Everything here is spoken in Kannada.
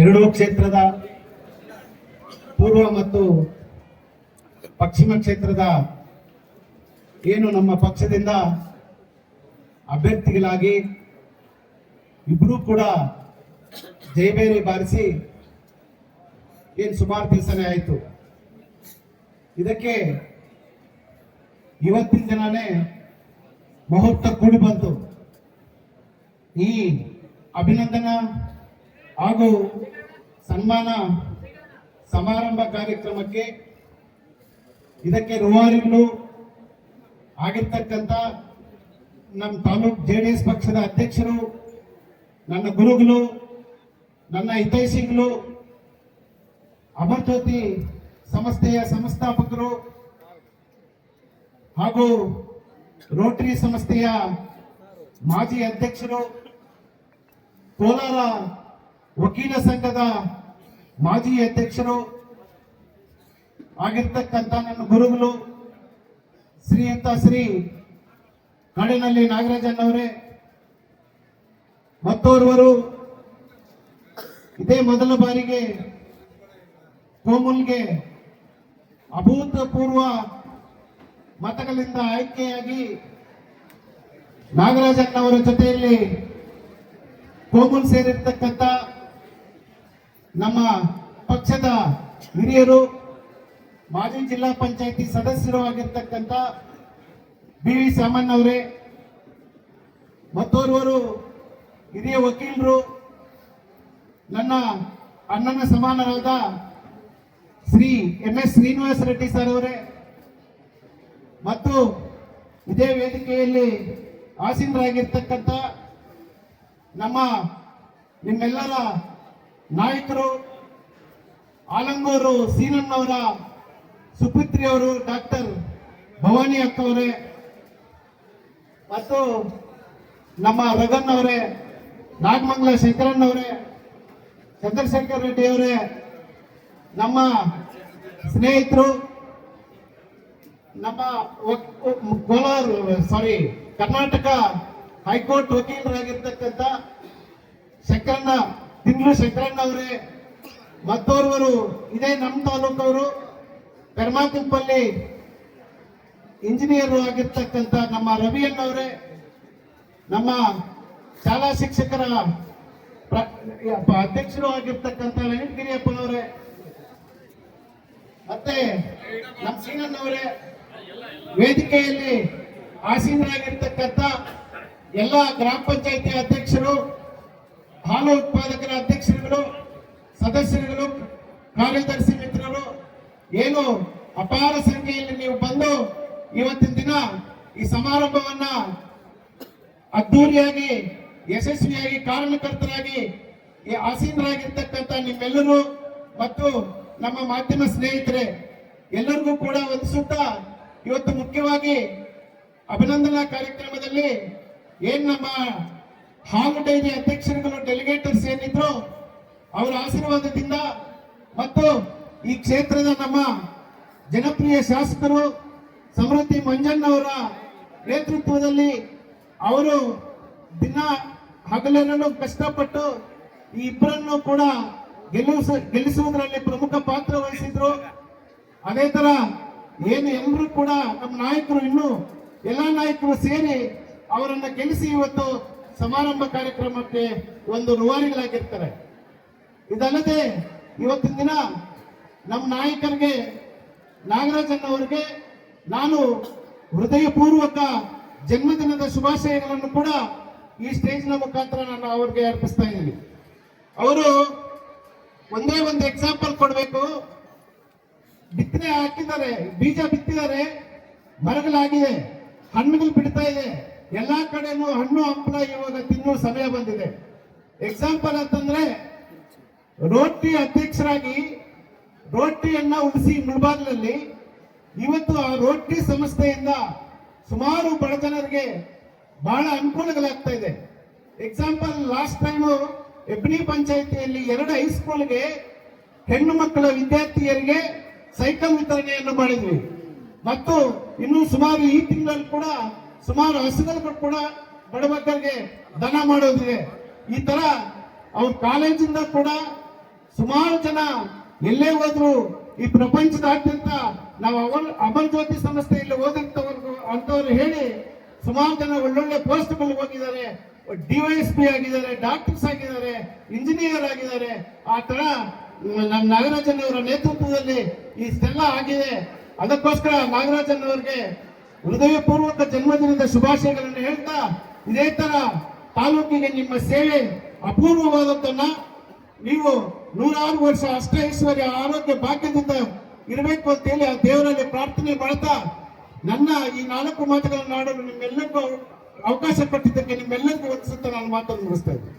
ಎರಡೂ ಕ್ಷೇತ್ರದ ಪೂರ್ವ ಮತ್ತು ಪಶ್ಚಿಮ ಕ್ಷೇತ್ರದ ಏನು ನಮ್ಮ ಪಕ್ಷದಿಂದ ಅಭ್ಯರ್ಥಿಗಳಾಗಿ ಇಬ್ಬರೂ ಕೂಡ ಜಯಬೇರಿ ಬಾರಿಸಿ ಏನು ಸುಮಾರು ದಿವಸನೇ ಆಯಿತು. ಇದಕ್ಕೆ ಇವತ್ತಿನ ದಿನನೇ ಮುಹೂರ್ತ ಕೂಡಿ ಬಂತು. ಈ ಅಭಿನಂದನಾ ಹಾಗೂ ಸನ್ಮಾನ ಸಮಾರಂಭ ಕಾರ್ಯಕ್ರಮಕ್ಕೆ ಇದಕ್ಕೆ ರೂವಾರಿಗಳು ಆಗಿರ್ತಕ್ಕಂಥ ನಮ್ಮ ತಾಲೂಕ್ ಜೆ ಡಿ ಎಸ್ ಪಕ್ಷದ ಅಧ್ಯಕ್ಷರು, ನನ್ನ ಗುರುಗಳು, ನನ್ನ ಹಿತೈಷಿಗಳು, ಅಮರ್ಜ್ಯೋತಿ ಸಂಸ್ಥೆಯ ಸಂಸ್ಥಾಪಕರು ಹಾಗೂ ರೋಟರಿ ಸಂಸ್ಥೆಯ ಮಾಜಿ ಅಧ್ಯಕ್ಷರು, ಕೋಲಾರ ವಕೀಲ ಸಂಘದ ಮಾಜಿ ಅಧ್ಯಕ್ಷರು ಆಗಿರ್ತಕ್ಕಂಥ ನನ್ನ ಗುರುಗಳು ಶ್ರೀಯುತ ಶ್ರೀ ಕಾಡಿನಲ್ಲಿ ನಾಗರಾಜನ್ ಮತ್ತೋರ್ವರು ಇದೇ ಮೊದಲ ಬಾರಿಗೆ ಕೋಮುಲ್ಗೆ ಅಭೂತಪೂರ್ವ ಮತಗಳಿಂದ ಆಯ್ಕೆಯಾಗಿ ನಾಗರಾಜನ್ನವರ ಜೊತೆಯಲ್ಲಿ ಕೋಮುಲ್ ಸೇರಿರ್ತಕ್ಕಂಥ ನಮ್ಮ ಪಕ್ಷದ ಹಿರಿಯರು, ಮಾಜಿ ಜಿಲ್ಲಾ ಪಂಚಾಯತಿ ಸದಸ್ಯರು ಆಗಿರ್ತಕ್ಕಂಥ ಬಿ ವಿ ಸಾಮಣ್ಣ ಅವರೇ ಮತ್ತೋರ್ವರು, ಹಿರಿಯ ವಕೀಲರು, ನನ್ನ ಅಣ್ಣನ ಸಮಾನರಾದ Shri M S Srinivasa Reddy sir ಅವರೇ, ಮತ್ತು ಇದೇ ವೇದಿಕೆಯಲ್ಲಿ ಆಸೀನರಾಗಿರ್ತಕ್ಕಂಥ ನಮ್ಮ ನಿಮ್ಮೆಲ್ಲರ ನಾಯಕರು ಆಲಂಗೂರು ಸೀನಣ್ಣವರ ಸುಪುತ್ರಿಯವರು ಡಾಕ್ಟರ್ ಭವಾನಿ ಅಕ್ಕವರೇ ಮತ್ತು ನಮ್ಮ ರಗನ್ ಅವರೇ, ನಾಗಮಂಗಲ ಶಂಕರಣ್ಣವರೇ ಚಂದ್ರಶೇಖರ್ ರೆಡ್ಡಿ ಅವರೇ, ನಮ್ಮ ಸ್ನೇಹಿತರು, ನಮ್ಮ Kolar sorry Karnataka high court ವಕೀಲರಾಗಿರ್ತಕ್ಕಂಥ ಶಂಕರಣ್ಣ ತಿಂಗಳು ಅವರೇ ಮತ್ತೋರ್ವರು ಇದೇ ನಮ್ಮ ತಾಲೂಕವರು ಪೆರ್ಮಾಕುಪ್ಪಲ್ಲಿ ಇಂಜಿನಿಯರ್ ಆಗಿರ್ತಕ್ಕಂಥ ನಮ್ಮ ರವಿಯಣ್ಣವರೇ, ನಮ್ಮ ಶಾಲಾ ಶಿಕ್ಷಕರ ಅಧ್ಯಕ್ಷರು ಆಗಿರ್ತಕ್ಕಂಥ ವೆಂಕಟಗಿರಿಯಪ್ಪನವರೇ ಮತ್ತೆ ನಮ್ಮ ವೇದಿಕೆಯಲ್ಲಿ ಆಸೀನರಾಗಿರ್ತಕ್ಕಂಥ ಎಲ್ಲ ಗ್ರಾಮ ಪಂಚಾಯತಿ ಅಧ್ಯಕ್ಷರು ಹಾಲು ಉತ್ಪಾದಕರ ಅಧ್ಯಕ್ಷರುಗಳು, ಸದಸ್ಯರುಗಳು, ಕಾರ್ಯದರ್ಶಿ ಮಿತ್ರರು, ಏನು ಅಪಾರ ಸಂಖ್ಯೆಯಲ್ಲಿ ನೀವು ಬಂದು ಇವತ್ತಿನ ದಿನ ಈ ಸಮಾರಂಭವನ್ನ ಅದ್ದೂರಿಯಾಗಿ, ಯಶಸ್ವಿಯಾಗಿ ಕಾರಣಕರ್ತರಾಗಿ ಈ ಆಸೀನರಾಗಿರ್ತಕ್ಕಂಥ ನಿಮ್ಮೆಲ್ಲರೂ ಮತ್ತು ನಮ್ಮ ಮಾಧ್ಯಮ ಸ್ನೇಹಿತರೆ, ಎಲ್ಲರಿಗೂ ಕೂಡ ವಂದಿಸುತ್ತಾ ಇವತ್ತು ಮುಖ್ಯವಾಗಿ ಅಭಿನಂದನಾ ಕಾರ್ಯಕ್ರಮದಲ್ಲಿ ಏನ್ ನಮ್ಮ ಹಾಲು ಡೈರಿ ಅಧ್ಯಕ್ಷರುಗಳು ಡೆಲಿಗೇಟರ್ಸ್ ಏನಿದ್ರು ಅವರ ಆಶೀರ್ವಾದದಿಂದ ಮತ್ತು ಈ ಕ್ಷೇತ್ರದ ನಮ್ಮ ಜನಪ್ರಿಯ ಶಾಸಕರು ಸಮೃದ್ಧಿ ಮಂಜಣ್ಣವರ ನೇತೃತ್ವದಲ್ಲಿ ಅವರು ದಿನ ಹಗಲಿರಲು ಕಷ್ಟಪಟ್ಟು ಈ ಇಬ್ಬರನ್ನು ಕೂಡ ಗೆಲ್ಲಿಸ, ಗೆಲ್ಲಿಸುವುದರಲ್ಲಿ ಪ್ರಮುಖ ಪಾತ್ರ ವಹಿಸಿದ್ರು. ಅದೇ ತರ ಏನು ಎಲ್ಲರೂ ಕೂಡ ನಮ್ಮ ನಾಯಕರು ಇನ್ನು ಎಲ್ಲ ನಾಯಕರು ಸೇರಿ ಅವರನ್ನು ಗೆಲ್ಲಿಸಿ ಇವತ್ತು ಸಮಾರಂಭ ಕಾರ್ಯಕ್ರಮಕ್ಕೆ ಒಂದು ರೂವಾರಿಗಳಾಗಿರ್ತಾರೆ ಇದಲ್ಲದೆ ಇವತ್ತಿನ ದಿನ ನಮ್ಮ ನಾಯಕರಿಗೆ ನಾಗರಾಜನ್ನವರಿಗೆ ನಾನು ಹೃದಯಪೂರ್ವಕ ಜನ್ಮದಿನದ ಶುಭಾಶಯಗಳನ್ನು ಕೂಡ ಈ ಸ್ಟೇಜ್ನ ಮುಖಾಂತರ ನಾನು ಅವ್ರಿಗೆ ಅರ್ಪಿಸ್ತಾ ಇದ್ದೀನಿ. ಅವರು ಒಂದೇ ಒಂದು ಎಕ್ಸಾಂಪಲ್ ಕೊಡಬೇಕು. ಬಿತ್ತನೆ ಹಾಕಿದ್ದಾರೆ, ಬೀಜ ಬಿತ್ತಿದ್ದಾರೆ, ಮರಗಳಾಗಿದೆ, ಹಣ್ಣುಗಳು ಬಿಡ್ತಾ ಇದೆ. ಎಲ್ಲಾ ಕಡೆನೂ ಹಣ್ಣು ಹಂಪಲ ಇವಾಗ ತಿನ್ನೋ ಸಮಯ ಬಂದಿದೆ. ಎಕ್ಸಾಂಪಲ್ ಅಂತಂದ್ರೆ ರೋಟಿ ಅಧ್ಯಕ್ಷರಾಗಿ ರೋಟಿಯನ್ನ ಉಳಿಸಿ ಮುಳಬಾಗ್ಲಲ್ಲಿ ಇವತ್ತು ಆ ರೋಟಿ ಸಂಸ್ಥೆಯಿಂದ ಸುಮಾರು ಬಡ ಜನರಿಗೆ ಬಹಳ ಅನುಕೂಲಗಳಾಗ್ತಾ ಇದೆ. ಎಕ್ಸಾಂಪಲ್ ಲಾಸ್ಟ್ ಟೈಮ್ ಎಬ್ನಿ ಪಂಚಾಯಿತಿಯಲ್ಲಿ ಎರಡು ಹೈಸ್ಕೂಲ್ಗೆ ಹೆಣ್ಣು ಮಕ್ಕಳ ವಿದ್ಯಾರ್ಥಿಯರಿಗೆ ಸೈಕಲ್ ವಿತರಣೆಯನ್ನು ಮಾಡಿದ್ವಿ. ಮತ್ತು ಇನ್ನು ಸುಮಾರು ಈ ತಿಂಗಳಲ್ಲಿ ಕೂಡ ಸುಮಾರು ಹಸುಗಳು ಕೂಡ ಮಕ್ಕಳಿಗೆ ದನ ಮಾಡೋದಿದೆ. ಈ ತರ ಅವ್ರ ಕಾಲೇಜಿಂದ ಕೂಡ ಸುಮಾರು ಜನ ಎಲ್ಲೇ ಹೋದ್ರು ಈ ಪ್ರಪಂಚದಾದ್ಯಂತ ನಾವು ಅವಲ್ ಅಮರ್ ಜ್ಯೋತಿ ಸಂಸ್ಥೆ ಸಂಸ್ಥೆಯಲ್ಲಿ ಓದಂತವ್ರು ಅಂತವ್ರು ಹೇಳಿ ಸುಮಾರು ಜನ ಒಳ್ಳೊಳ್ಳೆ ಪೋಸ್ಟ್ಗಳು ಹೋಗಿದ್ದಾರೆ. ಡಿವೈಎಸ್ ಪಿ ಆಗಿದ್ದಾರೆ, ಡಾಕ್ಟರ್ಸ್ ಆಗಿದ್ದಾರೆ, ಇಂಜಿನಿಯರ್ ಆಗಿದ್ದಾರೆ. ಆ ತರ ನಮ್ಮ ನಾಗರಾಜನ್ ಅವರ ನೇತೃತ್ವದಲ್ಲಿ ಇಷ್ಟೆಲ್ಲ ಆಗಿದೆ. ಅದಕ್ಕೋಸ್ಕರ ನಾಗರಾಜನ್ ಅವರಿಗೆ ಹೃದಯಪೂರ್ವಕ ಜನ್ಮದಿನದ ಶುಭಾಶಯಗಳನ್ನು ಹೇಳ್ತಾ ಇದೇ ತರ ತಾಲೂಕಿಗೆ ನಿಮ್ಮ ಸೇವೆ ಅಪೂರ್ವವಾದದ್ದನ್ನ ನೀವು ನೂರಾರು ವರ್ಷ ಅಷ್ಟ ಐಶ್ವರ್ಯ ಆರೋಗ್ಯ ಭಾಗ್ಯದಿಂದ ಇರಬೇಕು ಅಂತ ಹೇಳಿ ಆ ದೇವರಲ್ಲಿ ಪ್ರಾರ್ಥನೆ ಮಾಡ್ತಾ ನನ್ನ ಈ ನಾಲ್ಕು ಮಾತುಗಳನ್ನು ಆಡಲು ನಿಮ್ಮೆಲ್ಲರಿಗೂ ಅವಕಾಶ ಕೊಟ್ಟಿದ್ದಕ್ಕೆ ನಿಮ್ಮೆಲ್ಲರಿಗೂ ವಂದಿಸುತ್ತಾ ನಾನು ಮಾತನ್ನು ಮುಗಿಸ್ತಾ ಇದ್ದೀನಿ.